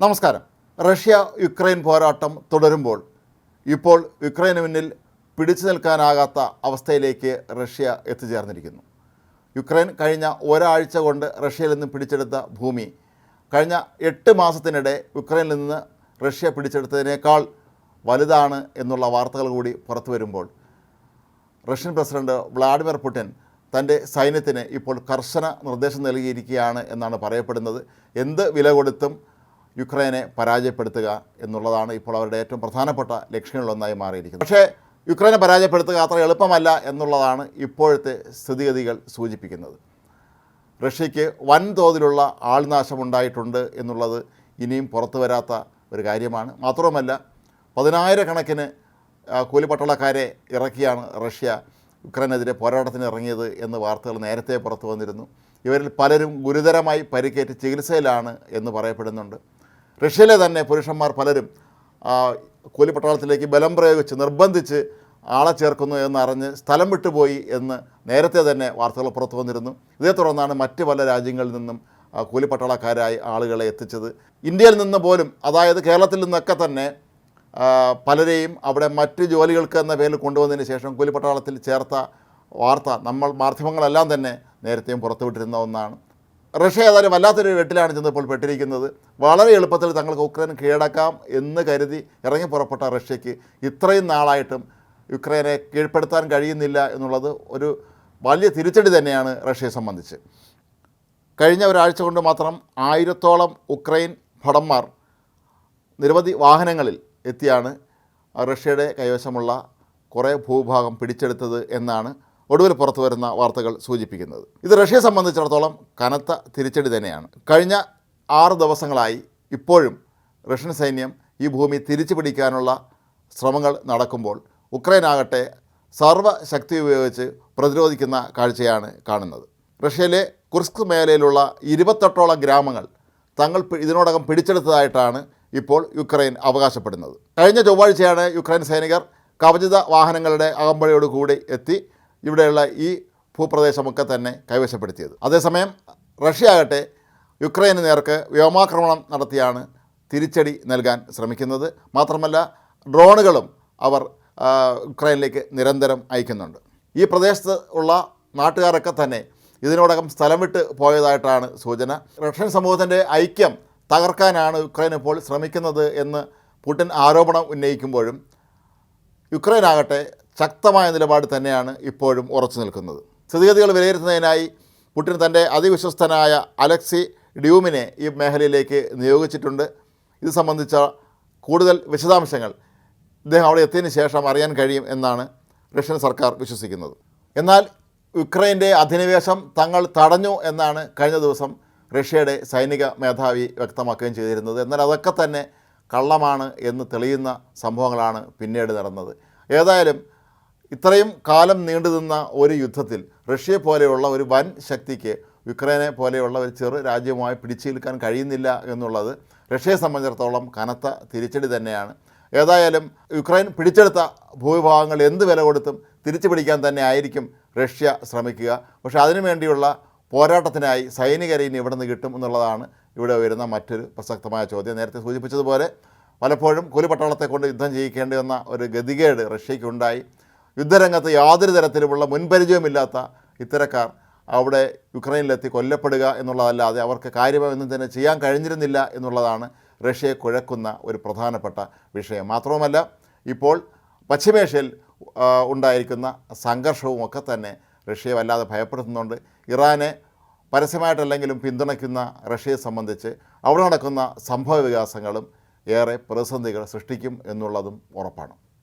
നമസ്കാരം. Russia Ukraine പോരാട്ടം തുടരുമ്പോൾ ഇപ്പോൾ യുക്രൈന് മുന്നിൽ പിടിച്ചു നിൽക്കാനാകാത്ത അവസ്ഥയിലേക്ക് റഷ്യ എത്തിച്ചേർന്നിരിക്കുന്നു. യുക്രൈൻ കഴിഞ്ഞ ഒരാഴ്ച കൊണ്ട് റഷ്യയിൽ നിന്ന് പിടിച്ചെടുത്ത ഭൂമി കഴിഞ്ഞ എട്ട് മാസത്തിനിടെ യുക്രൈനിൽ നിന്ന് റഷ്യ പിടിച്ചെടുത്തതിനേക്കാൾ വലുതാണ് എന്നുള്ള വാർത്തകൾ കൂടി പുറത്തു വരുമ്പോൾ റഷ്യൻ പ്രസിഡന്റ് വ്ളാഡിമിർ പുടിൻ തന്റെ സൈന്യത്തിന് ഇപ്പോൾ കർശന നിർദ്ദേശം നൽകിയിരിക്കുകയാണ് എന്നാണ് പറയപ്പെടുന്നത്. എന്ത് വില കൊടുത്തും യുക്രൈനെ പരാജയപ്പെടുത്തുക എന്നുള്ളതാണ് ഇപ്പോൾ അവരുടെ ഏറ്റവും പ്രധാനപ്പെട്ട ലക്ഷ്യങ്ങളിലൊന്നായി മാറിയിരിക്കുന്നത്. പക്ഷേ യുക്രൈനെ പരാജയപ്പെടുത്തുക അത്ര എളുപ്പമല്ല എന്നുള്ളതാണ് ഇപ്പോഴത്തെ സ്ഥിതിഗതികൾ സൂചിപ്പിക്കുന്നത്. റഷ്യയ്ക്ക് വൻതോതിലുള്ള ആൾനാശമുണ്ടായിട്ടുണ്ട് എന്നുള്ളത് ഇനിയും പുറത്തു വരാത്ത ഒരു കാര്യമാണ്. മാത്രവുമല്ല പതിനായിരക്കണക്കിന് കൂലിപ്പട്ടാളക്കാരെ ഇറക്കിയാണ് റഷ്യ യുക്രൈനെതിരെ പോരാട്ടത്തിന് ഇറങ്ങിയത് എന്ന് വാർത്തകൾ നേരത്തെ പുറത്തു വന്നിരുന്നു. ഇവരിൽ പലരും ഗുരുതരമായി പരിക്കേറ്റ് ചികിത്സയിലാണ് എന്ന് പറയപ്പെടുന്നുണ്ട്. റഷ്യയിലെ തന്നെ പുരുഷന്മാർ പലരും കൂലി കൂലിപ്പട്ടാളത്തിലേക്ക് ബലം പ്രയോഗിച്ച് നിർബന്ധിച്ച് ആളെ ചേർക്കുന്നു എന്നറിഞ്ഞ് സ്ഥലം വിട്ടുപോയി എന്ന് നേരത്തെ തന്നെ വാർത്തകൾ പുറത്തു വന്നിരുന്നു. ഇതേ തുടർന്നാണ് മറ്റ് പല രാജ്യങ്ങളിൽ നിന്നും കൂലി കൂലിപ്പട്ടാളക്കാരായി ആളുകളെ എത്തിച്ചത്. ഇന്ത്യയിൽ നിന്ന് പോലും അതായത് കേരളത്തിൽ നിന്നൊക്കെ തന്നെ പലരെയും അവിടെ മറ്റ് ജോലികൾക്ക് എന്ന പേരിൽ കൊണ്ടുവന്നതിന് ശേഷം കൂലിപ്പട്ടാളത്തിൽ ചേർത്ത വാർത്ത നമ്മൾ മാധ്യമങ്ങളെല്ലാം തന്നെ നേരത്തെയും പുറത്തുവിട്ടിരുന്ന ഒന്നാണ്. റഷ്യ ഏതായാലും വല്ലാത്തൊരു വെട്ടിലാണ് ചെന്നപ്പോൾ പെട്ടിരിക്കുന്നത്. വളരെ എളുപ്പത്തിൽ തങ്ങൾക്ക് ഉക്രൈൻ കീഴടക്കാം എന്ന് കരുതി ഇറങ്ങി പുറപ്പെട്ട റഷ്യയ്ക്ക് ഇത്രയും നാളായിട്ടും യുക്രൈനെ കീഴ്പ്പെടുത്താൻ കഴിയുന്നില്ല എന്നുള്ളത് ഒരു വലിയ തിരിച്ചടി തന്നെയാണ് റഷ്യയെ സംബന്ധിച്ച്. കഴിഞ്ഞ ഒരാഴ്ച കൊണ്ട് മാത്രം ആയിരത്തോളം ഉക്രൈൻ ഭടന്മാർ നിരവധി വാഹനങ്ങളിൽ എത്തിയാണ് റഷ്യയുടെ കൈവശമുള്ള കുറേ ഭൂഭാഗം പിടിച്ചെടുത്തത് എന്നാണ് ഒടുവിൽ പുറത്തു വരുന്ന വാർത്തകൾ സൂചിപ്പിക്കുന്നത്. ഇത് റഷ്യയെ സംബന്ധിച്ചിടത്തോളം കനത്ത തിരിച്ചടി തന്നെയാണ്. കഴിഞ്ഞ ആറ് ദിവസങ്ങളായി ഇപ്പോഴും റഷ്യൻ സൈന്യം ഈ ഭൂമി തിരിച്ചു പിടിക്കാനുള്ള ശ്രമങ്ങൾ നടക്കുമ്പോൾ ഉക്രൈൻ ആകട്ടെ സർവശക്തി ഉപയോഗിച്ച് പ്രതിരോധിക്കുന്ന കാഴ്ചയാണ് കാണുന്നത്. റഷ്യയിലെ കുർസ്ക് മേഖലയിലുള്ള ഇരുപത്തെട്ടോളം ഗ്രാമങ്ങൾ തങ്ങൾ ഇതിനോടകം പിടിച്ചെടുത്തതായിട്ടാണ് ഇപ്പോൾ യുക്രൈൻ അവകാശപ്പെടുന്നത്. കഴിഞ്ഞ ചൊവ്വാഴ്ചയാണ് യുക്രൈൻ സൈനികർ കവചിത വാഹനങ്ങളുടെ അകമ്പഴയോടുകൂടി എത്തി ഇവിടെയുള്ള ഈ ഭൂപ്രദേശമൊക്കെ തന്നെ കൈവശപ്പെടുത്തിയത്. അതേസമയം റഷ്യ ആകട്ടെ യുക്രൈന് നേർക്ക് വ്യോമാക്രമണം നടത്തിയാണ് തിരിച്ചടി നൽകാൻ ശ്രമിക്കുന്നത്. മാത്രമല്ല ഡ്രോണുകളും അവർ യുക്രൈനിലേക്ക് നിരന്തരം അയക്കുന്നുണ്ട്. ഈ പ്രദേശത്ത് ഉള്ള നാട്ടുകാരൊക്കെ തന്നെ ഇതിനോടകം സ്ഥലം വിട്ട് പോയതായിട്ടാണ് സൂചന. റഷ്യൻ സമൂഹത്തിന്റെ ഐക്യം തകർക്കാനാണ് യുക്രൈൻ ഇപ്പോൾ ശ്രമിക്കുന്നത് എന്ന് പുടിൻ ആരോപണം ഉന്നയിക്കുമ്പോഴും യുക്രൈൻ ആകട്ടെ ശക്തമായ നിലപാട് തന്നെയാണ് ഇപ്പോഴും ഉറച്ചു നിൽക്കുന്നത്. സ്ഥിതിഗതികൾ വിലയിരുത്തുന്നതിനായി പുടിൻ തന്റെ അതിവിശ്വസ്തനായ അലക്സി ഡ്യൂമിനെ ഈ മേഖലയിലേക്ക് നിയോഗിച്ചിട്ടുണ്ട്. ഇത് സംബന്ധിച്ച കൂടുതൽ വിശദാംശങ്ങൾ ഇദ്ദേഹം അവിടെ എത്തിയതിന് ശേഷം അറിയാൻ കഴിയും എന്നാണ് റഷ്യൻ സർക്കാർ വിശ്വസിക്കുന്നത്. എന്നാൽ യുക്രൈന്റെ അധിനിവേശം തങ്ങൾ തടഞ്ഞു എന്നാണ് കഴിഞ്ഞ ദിവസം റഷ്യയുടെ സൈനിക മേധാവി വ്യക്തമാക്കുകയും ചെയ്തിരുന്നത്. എന്നാൽ അതൊക്കെ തന്നെ കള്ളമാണ് എന്ന് തെളിയുന്ന സംഭവങ്ങളാണ് പിന്നീട് നടന്നത്. ഏതായാലും ഇത്രയും കാലം നീണ്ടുനിന്ന ഒരു യുദ്ധത്തിൽ റഷ്യയെ പോലെയുള്ള ഒരു വൻ ശക്തിക്ക് യുക്രൈനെ പോലെയുള്ള ഒരു ചെറു രാജ്യവുമായി പിടിച്ചേൽക്കാൻ കഴിയുന്നില്ല എന്നുള്ളത് റഷ്യയെ സംബന്ധിച്ചിടത്തോളം കനത്ത തിരിച്ചടി തന്നെയാണ്. ഏതായാലും യുക്രൈൻ പിടിച്ചെടുത്ത ഭൂവിഭാഗങ്ങൾ എന്ത് വില കൊടുത്തും തിരിച്ചു പിടിക്കാൻ തന്നെ ആയിരിക്കും റഷ്യ ശ്രമിക്കുക. പക്ഷേ അതിനുവേണ്ടിയുള്ള പോരാട്ടത്തിനായി സൈനികരെ ഇനി ഇവിടെ നിന്ന് കിട്ടും എന്നുള്ളതാണ് ഇവിടെ വരുന്ന മറ്റൊരു പ്രസക്തമായ ചോദ്യം. നേരത്തെ സൂചിപ്പിച്ചതുപോലെ പലപ്പോഴും കൂലിപ്പട്ടാളത്തെ കൊണ്ട് യുദ്ധം ചെയ്യിക്കേണ്ടി വന്ന ഒരു ഗതികേട് റഷ്യയ്ക്കുണ്ടായി. യുദ്ധരംഗത്ത് യാതൊരു തരത്തിലുമുള്ള മുൻപരിചയമില്ലാത്ത ഇത്തരക്കാർ അവിടെ യുക്രൈനിലെത്തി കൊല്ലപ്പെടുക എന്നുള്ളതല്ലാതെ അവർക്ക് കാര്യമൊന്നും തന്നെ ചെയ്യാൻ കഴിഞ്ഞിരുന്നില്ല എന്നുള്ളതാണ് റഷ്യയെ കുഴക്കുന്ന ഒരു പ്രധാനപ്പെട്ട വിഷയം. മാത്രവുമല്ല ഇപ്പോൾ പശ്ചിമേഷ്യയിൽ ഉണ്ടായിരിക്കുന്ന സംഘർഷവും ഒക്കെ തന്നെ റഷ്യയെ വല്ലാതെ ഭയപ്പെടുത്തുന്നുണ്ട്. ഇറാനെ പരസ്യമായിട്ടല്ലെങ്കിലും പിന്തുണയ്ക്കുന്ന റഷ്യയെ സംബന്ധിച്ച് അവിടെ നടക്കുന്ന സംഭവ വികാസങ്ങളും ഏറെ പ്രതിസന്ധികൾ സൃഷ്ടിക്കും എന്നുള്ളതും ഉറപ്പാണ്.